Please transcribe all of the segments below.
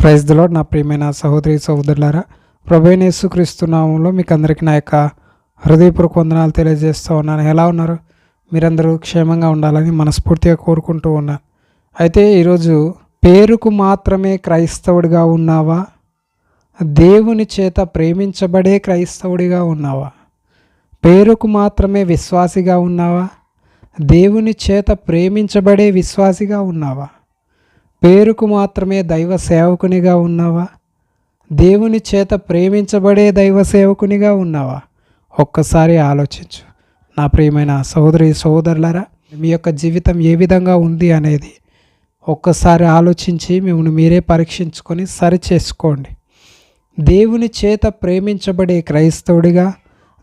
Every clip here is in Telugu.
ప్రైజ్ దిలో నా ప్రియమైన సహోదరి సహోదరులారా ప్రభునేసు క్రీస్తునామంలో మీకు అందరికీ నా యొక్క హృదయపూర్వక వందనాలు తెలియజేస్తూ ఉన్నాను. ఎలా ఉన్నారు? మీరందరూ క్షేమంగా ఉండాలని మనస్ఫూర్తిగా కోరుకుంటూ ఉన్నాను అయితే ఈరోజు పేరుకు మాత్రమే క్రైస్తవుడిగా ఉన్నావా? దేవుని చేత ప్రేమించబడే క్రైస్తవుడిగా ఉన్నావా? పేరుకు మాత్రమే విశ్వాసిగా ఉన్నావా? దేవుని చేత ప్రేమించబడే విశ్వాసిగా ఉన్నావా? పేరుకు మాత్రమే దైవ సేవకునిగా ఉన్నావా? దేవుని చేత ప్రేమించబడే దైవ సేవకునిగా ఉన్నావా? ఒక్కసారి ఆలోచించు. నా ప్రియమైన సహోదరి సోదరులరా మీ యొక్క జీవితం ఏ విధంగా ఉంది అనేది ఒక్కసారి ఆలోచించి మిమ్మల్ని మీరే పరీక్షించుకొని సరి చేసుకోండి దేవుని చేత ప్రేమించబడే క్రైస్తవుడిగా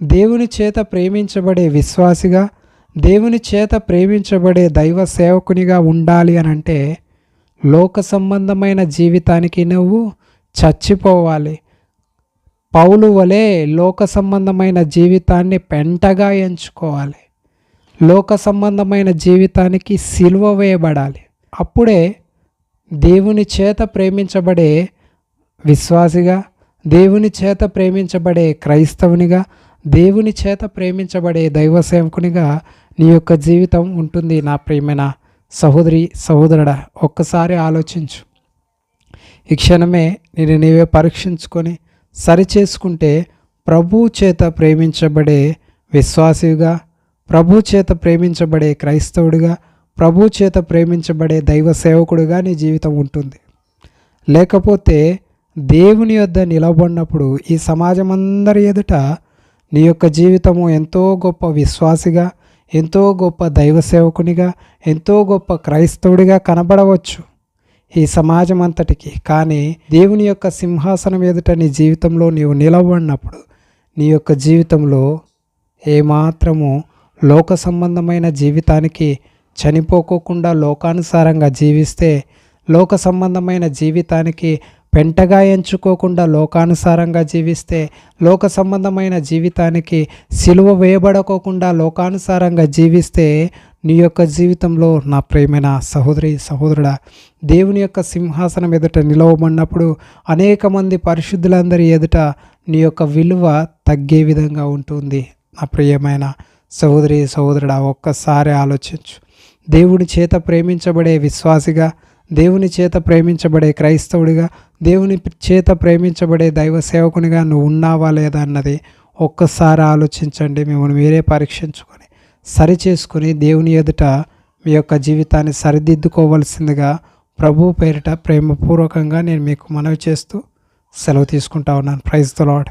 దేవుని చేత ప్రేమించబడే విశ్వాసిగా దేవుని చేత ప్రేమించబడే దైవ సేవకునిగా ఉండాలి అని అంటే లోక సంబంధమైన జీవితానికి నువ్వు చచ్చిపోవాలి. పౌలు వలె లోక సంబంధమైన జీవితాన్ని పెంటగా ఎంచుకోవాలి. లోక సంబంధమైన జీవితానికి సిలువ వేయబడాలి. అప్పుడే దేవుని చేత ప్రేమించబడే విశ్వాసిగా దేవుని చేత ప్రేమించబడే క్రైస్తవునిగా దేవుని చేత ప్రేమించబడే దైవ సేవకునిగా నీ యొక్క జీవితం ఉంటుంది నా ప్రియమైన సహోదరి సహోదరుడా ఒక్కసారి ఆలోచించు. ఈ క్షణమే నేను నీవే పరీక్షించుకొని సరిచేసుకుంటే ప్రభు చేత ప్రేమించబడే విశ్వాసిగా ప్రభు చేత ప్రేమించబడే క్రైస్తవుడిగా ప్రభు చేత ప్రేమించబడే దైవ సేవకుడిగా నీ జీవితం ఉంటుంది. లేకపోతే దేవుని యొద్ద నిలబడినప్పుడు ఈ సమాజం అందరి ఎదుట నీ యొక్క జీవితము ఎంతో గొప్ప విశ్వాసిగా ఎంతో గొప్ప దైవ సేవకునిగా ఎంతో గొప్ప క్రైస్తవుడిగా కనబడవచ్చు ఈ సమాజం అంతటికి కానీ దేవుని యొక్క సింహాసనం ఎదుట నీ జీవితంలో నీవు నిలబడినప్పుడు నీ యొక్క జీవితంలో ఏమాత్రము లోక సంబంధమైన జీవితానికి చనిపోకోకుండా లోకానుసారంగా జీవిస్తే లోక సంబంధమైన జీవితానికి పెంటగా ఎంచుకోకుండా లోకానుసారంగా జీవిస్తే లోక సంబంధమైన జీవితానికి సిలువ వేయబడకోకుండా లోకానుసారంగా జీవిస్తే నీ యొక్క జీవితంలో నా ప్రేమైన సహోదరి సహోదరుడా దేవుని యొక్క సింహాసనం ఎదుట నిలవబడినప్పుడు అనేక మంది పరిశుద్ధులందరి ఎదుట నీ యొక్క విలువ తగ్గే విధంగా ఉంటుంది. నా ప్రియమైన సహోదరి సహోదరుడా ఒక్కసారి ఆలోచించు. దేవుడి చేత ప్రేమించబడే విశ్వాసిగా దేవుని చేత ప్రేమించబడే క్రైస్తవుడిగా దేవుని చేత ప్రేమించబడే దైవ సేవకునిగా నువ్వు ఉన్నావా లేదా అన్నది ఒక్కసారి ఆలోచించండి. మిమ్మల్ని మీరే పరీక్షించుకొని సరి చేసుకుని దేవుని ఎదుట మీ యొక్క జీవితాన్ని సరిదిద్దుకోవలసిందిగా ప్రభు పేరిట ప్రేమపూర్వకంగా నేను మీకు మనవి చేస్తూ సెలవు తీసుకుంటా ఉన్నాను. Praise the lord